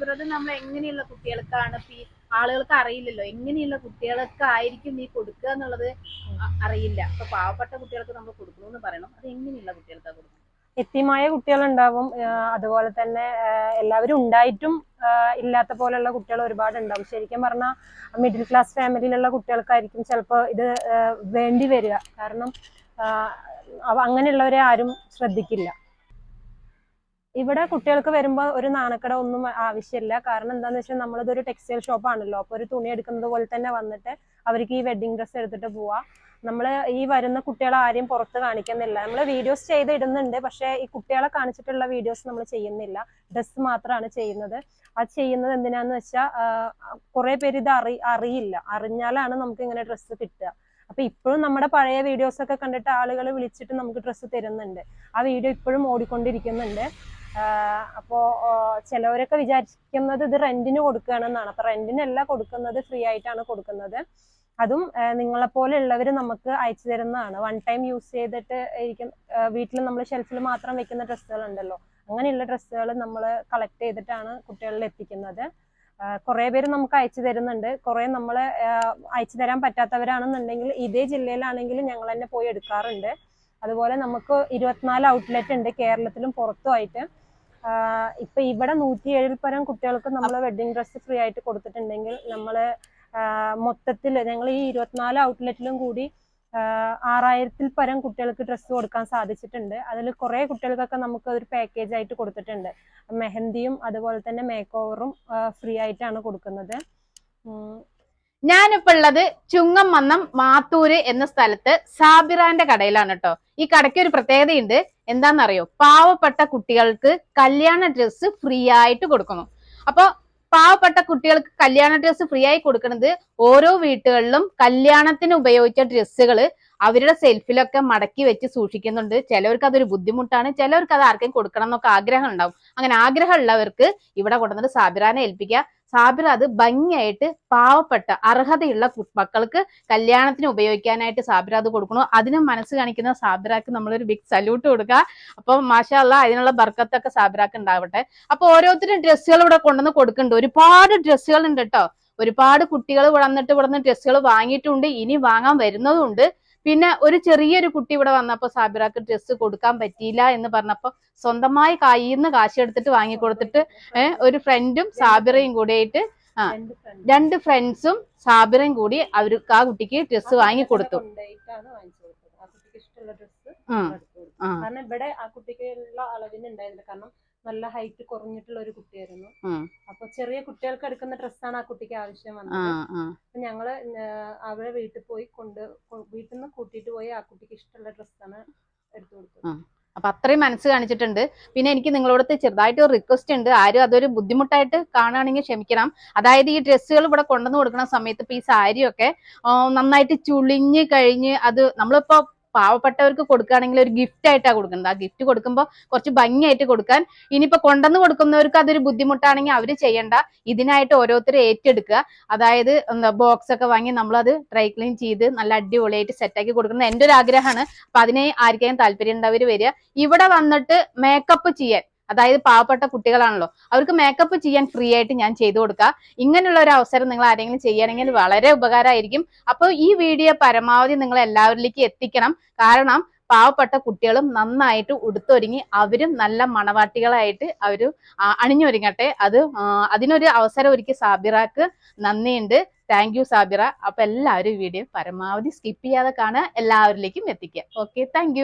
സാബിറത് നമ്മൾ എങ്ങനെയുള്ള കുട്ടികൾക്കാണ് ഈ ആളുകൾക്ക് അറിയില്ലല്ലോ. എങ്ങനെയുള്ള കുട്ടികൾക്ക് ആയിരിക്കും നീ കൊടുക്കുക എന്നുള്ളത് അറിയില്ല. അപ്പൊ പാവപ്പെട്ട കുട്ടികൾക്ക് നമ്മൾ കൊടുക്കണമെന്ന് പറയണം. അത് എങ്ങനെയുള്ള കുട്ടികൾക്കാണ് കൊടുക്കുന്നത് എത്തിമായ കുട്ടികളുണ്ടാവും. അതുപോലെ തന്നെ എല്ലാവരും ഉണ്ടായിട്ടും ഇല്ലാത്ത പോലെയുള്ള കുട്ടികൾ ഒരുപാട് ഉണ്ടാവും ശരിക്കും പറഞ്ഞാൽ മിഡിൽ ക്ലാസ് ഫാമിലിയിലുള്ള കുട്ടികൾക്കായിരിക്കും ചിലപ്പോൾ ഇത് വേണ്ടി വരിക. കാരണം അങ്ങനെയുള്ളവരെ ആരും ശ്രദ്ധിക്കില്ല. ഇവിടെ കുട്ടികൾക്ക് വരുമ്പോൾ ഒരു നാണക്കട ഒന്നും ആവശ്യമില്ല. കാരണം എന്താന്ന് വെച്ചാൽ നമ്മളിതൊരു ടെക്സ്റ്റൈൽ ഷോപ്പ് ആണല്ലോ അപ്പോൾ ഒരു തുണി എടുക്കുന്നത് പോലെ തന്നെ വന്നിട്ട് അവർക്ക് ഈ വെഡിങ് ഡ്രസ്സ് എടുത്തിട്ട് പോവാ. നമ്മൾ ഈ വരുന്ന കുട്ടികളെ ആരെയും പുറത്ത് കാണിക്കുന്നില്ല. നമ്മൾ വീഡിയോസ് ചെയ്ത് ഇടുന്നുണ്ട്. പക്ഷേ ഈ കുട്ടികളെ കാണിച്ചിട്ടുള്ള വീഡിയോസ് നമ്മൾ ചെയ്യുന്നില്ല. ഡ്രസ്സ് മാത്രമാണ് ചെയ്യുന്നത്. അത് ചെയ്യുന്നത് എന്തിനാന്ന് വെച്ചാൽ കുറെ പേര് ഇത് അറി അറിയില്ല. അറിഞ്ഞാലാണ് നമുക്ക് ഇങ്ങനെ ഡ്രസ്സ് കിട്ടുക. അപ്പൊ ഇപ്പോഴും നമ്മുടെ പഴയ വീഡിയോസ് ഒക്കെ കണ്ടിട്ട് ആളുകൾ വിളിച്ചിട്ട് നമുക്ക് ഡ്രസ്സ് തരുന്നുണ്ട്. ആ വീഡിയോ ഇപ്പോഴും ഓടിക്കൊണ്ടിരിക്കുന്നുണ്ട്. അപ്പോ ചിലവരൊക്കെ വിചാരിക്കുന്നത് ഇത് റെന്റിന് കൊടുക്കുകയാണെന്നാണ്. അപ്പൊ റെന്റിനല്ല കൊടുക്കുന്നത് ഫ്രീ ആയിട്ടാണ് കൊടുക്കുന്നത്. അതും നിങ്ങളെ പോലെ ഉള്ളവർ നമുക്ക് അയച്ചു തരുന്നതാണ്. വൺ ടൈം യൂസ് ചെയ്തിട്ട് ഇരിക്കുന്ന വീട്ടിൽ നമ്മൾ ഷെൽഫിൽ മാത്രം വെക്കുന്ന ഡ്രസ്സുകൾ ഉണ്ടല്ലോ അങ്ങനെയുള്ള ഡ്രസ്സുകൾ നമ്മൾ കളക്ട് ചെയ്തിട്ടാണ് കുട്ടികളിൽ എത്തിക്കുന്നത്. കുറേ പേര് നമുക്ക് അയച്ചു തരുന്നുണ്ട്. കുറേ നമ്മൾ അയച്ചു തരാൻ പറ്റാത്തവരാണെന്നുണ്ടെങ്കിൽ ഇതേ ജില്ലയിലാണെങ്കിലും ഞങ്ങൾ തന്നെ പോയി എടുക്കാറുണ്ട്. അതുപോലെ നമുക്ക് ഇരുപത്തിനാല് ഔട്ട്ലെറ്റ് ഉണ്ട് കേരളത്തിലും പുറത്തുമായിട്ട് ഇപ്പൊ ഇവിടെ നൂറ്റി ഏഴിൽ പരം കുട്ടികൾക്ക് നമ്മൾ വെഡിങ് ഡ്രസ്സ് ഫ്രീ ആയിട്ട് കൊടുത്തിട്ടുണ്ടെങ്കിൽ നമ്മൾ മൊത്തത്തിൽ ഞങ്ങൾ ഈ ഇരുപത്തിനാല് ഔട്ട്ലെറ്റിലും കൂടി ആറായിരത്തിൽ പരം കുട്ടികൾക്ക് ഡ്രസ്സ് കൊടുക്കാൻ സാധിച്ചിട്ടുണ്ട്. അതിൽ കുറേ കുട്ടികൾക്കൊക്കെ നമുക്ക് ഒരു പാക്കേജ് ആയിട്ട് കൊടുത്തിട്ടുണ്ട്. മെഹന്തിയും അതുപോലെ തന്നെ മേക്ക് ഓവറും ഫ്രീ ആയിട്ടാണ് കൊടുക്കുന്നത്. ഞാനിപ്പോ ഉള്ളത് ചുങ്ങംമന്നം മാത്തൂര് എന്ന സ്ഥലത്ത് സാബിറാന്റെ കടയിലാണ് കേട്ടോ ഈ കടയ്ക്ക് ഒരു പ്രത്യേകതയുണ്ട്. എന്താണെന്നറിയോ പാവപ്പെട്ട കുട്ടികൾക്ക് കല്യാണ ഡ്രസ്സ് ഫ്രീ ആയിട്ട് കൊടുക്കുന്നു. അപ്പൊ പാവപ്പെട്ട കുട്ടികൾക്ക് കല്യാണ ഡ്രസ്സ് ഫ്രീ ആയി കൊടുക്കുന്നത് ഓരോ വീട്ടുകളിലും കല്യാണത്തിന് ഉപയോഗിച്ച ഡ്രസ്സുകൾ അവരുടെ സെൽഫിലൊക്കെ മടക്കി വെച്ച് സൂക്ഷിക്കുന്നുണ്ട്. ചിലവർക്ക് അതൊരു ബുദ്ധിമുട്ടാണ്. ചിലവർക്ക് അത് ആർക്കും കൊടുക്കണം എന്നൊക്കെ ആഗ്രഹം ഉണ്ടാവും. അങ്ങനെ ആഗ്രഹമുള്ളവർക്ക് ഇവിടെ കൊണ്ടുവന്നിട്ട് സാബിറാനെ ഏൽപ്പിക്കുക. സാബിർ അത് ഭംഗിയായിട്ട് പാവപ്പെട്ട അർഹതയുള്ള മക്കൾക്ക് കല്യാണത്തിന് ഉപയോഗിക്കാനായിട്ട് സാബിർ അത് കൊടുക്കണു അതിന് മനസ്സ് കാണിക്കുന്ന സാബിറാക്ക് നമ്മളൊരു ബിഗ് സല്യൂട്ട് കൊടുക്കുക. അപ്പൊ മാഷാല്ല അതിനുള്ള ബർക്കത്തൊക്കെ സാബിറാക്ക് ഉണ്ടാവട്ടെ. അപ്പൊ ഓരോരുത്തരും ഡ്രസ്സുകൾ ഇവിടെ കൊണ്ടുവന്ന് കൊടുക്കുന്നുണ്ട്. ഒരുപാട് ഡ്രസ്സുകൾ ഉണ്ട് കേട്ടോ. ഒരുപാട് കുട്ടികൾ വന്നിട്ട് ഇവിടെ നിന്ന് ഡ്രസ്സുകൾ വാങ്ങിയിട്ടുണ്ട്. ഇനി വാങ്ങാൻ വരുന്നതും പിന്നെ ഒരു ചെറിയൊരു കുട്ടി ഇവിടെ വന്നപ്പോ സാബിറാക്ക് ഡ്രസ്സ് കൊടുക്കാൻ പറ്റിയില്ല എന്ന് പറഞ്ഞപ്പോ സ്വന്തമായി കയ്യിൽ നിന്ന് കാശ് എടുത്തിട്ട് വാങ്ങി കൊടുത്തിട്ട് ഏഹ് ഒരു ഫ്രണ്ടും സാബിറയും കൂടിയായിട്ട് ആ. രണ്ട് ഫ്രണ്ട്സും സാബിറയും കൂടി അവർക്ക് ആ കുട്ടിക്ക് ഡ്രസ്സ് വാങ്ങി കൊടുത്തു. കാരണം ഇവിടെ ആ കുട്ടിക്ക് ഉള്ള അളവിന് ഉണ്ടായിരുന്നില്ല. കാരണം നല്ല ഹൈറ്റ് കുറഞ്ഞിട്ടുള്ള ഒരു കുട്ടിയായിരുന്നു. അപ്പൊ ചെറിയ കുട്ടികൾക്ക് എടുക്കുന്ന ഡ്രസ്സാണ് ആ കുട്ടിക്ക് ആവശ്യം വന്നത്. അപ്പൊ ഞങ്ങൾ അവരെ വീട്ടിൽ പോയി കൊണ്ട് വീട്ടിൽ നിന്ന് കൂട്ടിയിട്ട് പോയി ആ കുട്ടിക്ക് ഇഷ്ടമുള്ള ഡ്രസ്സാണ് എടുത്തു കൊടുത്തത്. അപ്പൊ അത്രയും മനസ്സ് കാണിച്ചിട്ടുണ്ട്. പിന്നെ എനിക്ക് നിങ്ങളോട് ചെറുതായിട്ട് ഒരു റിക്വസ്റ്റ് ഉണ്ട്. ആരും അതൊരു ബുദ്ധിമുട്ടായിട്ട് കാണുകയാണെങ്കിൽ ക്ഷമിക്കണം. അതായത് ഈ ഡ്രസ്സുകൾ ഇവിടെ കൊണ്ടുവന്ന് കൊടുക്കുന്ന സമയത്ത് ഇപ്പൊ ഈ സാരിയൊക്കെ നന്നായിട്ട് ചുളിഞ്ഞ് കഴിഞ്ഞ് അത് നമ്മളിപ്പോ പാവപ്പെട്ടവർക്ക് കൊടുക്കുകയാണെങ്കിൽ ഒരു ഗിഫ്റ്റ് ആയിട്ടാണ് കൊടുക്കുന്നത്. ആ ഗിഫ്റ്റ് കൊടുക്കുമ്പോൾ കുറച്ച് ഭംഗിയായിട്ട് കൊടുക്കാൻ. ഇനിയിപ്പോ കൊണ്ടുവന്ന് കൊടുക്കുന്നവർക്ക് അതൊരു ബുദ്ധിമുട്ടാണെങ്കിൽ അവർ ചെയ്യണ്ട. ഇതിനായിട്ട് ഓരോരുത്തർ ഏറ്റെടുക്കുക. അതായത് ബോക്സ് ഒക്കെ വാങ്ങി നമ്മളത് ഡ്രൈ ക്ലീൻ ചെയ്ത് നല്ല അടിപൊളിയായിട്ട് സെറ്റാക്കി കൊടുക്കുന്നത്. എന്റെ ഒരു ആഗ്രഹമാണ്. അപ്പൊ അതിനെ ആർക്കെങ്കിലും താല്പര്യം ഉണ്ടാവർ വരിക. ഇവിടെ വന്നിട്ട് മേക്കപ്പ് ചെയ്യാൻ. അതായത് പാവപ്പെട്ട കുട്ടികളാണല്ലോ. അവർക്ക് മേക്കപ്പ് ചെയ്യാൻ ഫ്രീ ആയിട്ട് ഞാൻ ചെയ്തു കൊടുക്കാം. ഇങ്ങനെയുള്ള ഒരു അവസരം നിങ്ങൾ ആരെങ്കിലും ചെയ്യുകയാണെങ്കിൽ വളരെ ഉപകാരമായിരിക്കും. അപ്പോൾ ഈ വീഡിയോ പരമാവധി നിങ്ങൾ എല്ലാവരിലേക്ക് എത്തിക്കണം. കാരണം പാവപ്പെട്ട കുട്ടികളും നന്നായിട്ട് ഉടുത്തൊരുങ്ങി അവരും നല്ല മണവാട്ടികളായിട്ട് അവർ അണിഞ്ഞൊരുങ്ങട്ടെ. അത് അതിനൊരു അവസരം ഒരുക്കി സാബിറക്ക് നന്ദിയുണ്ട്. Thank you Sabira. അപ്പൊ എല്ലാവരും വീഡിയോ പരമാവധി സ്കിപ്പ് ചെയ്യാതെ കാണുക. എല്ലാവരിലേക്കും എത്തിക്കുക. Okay thank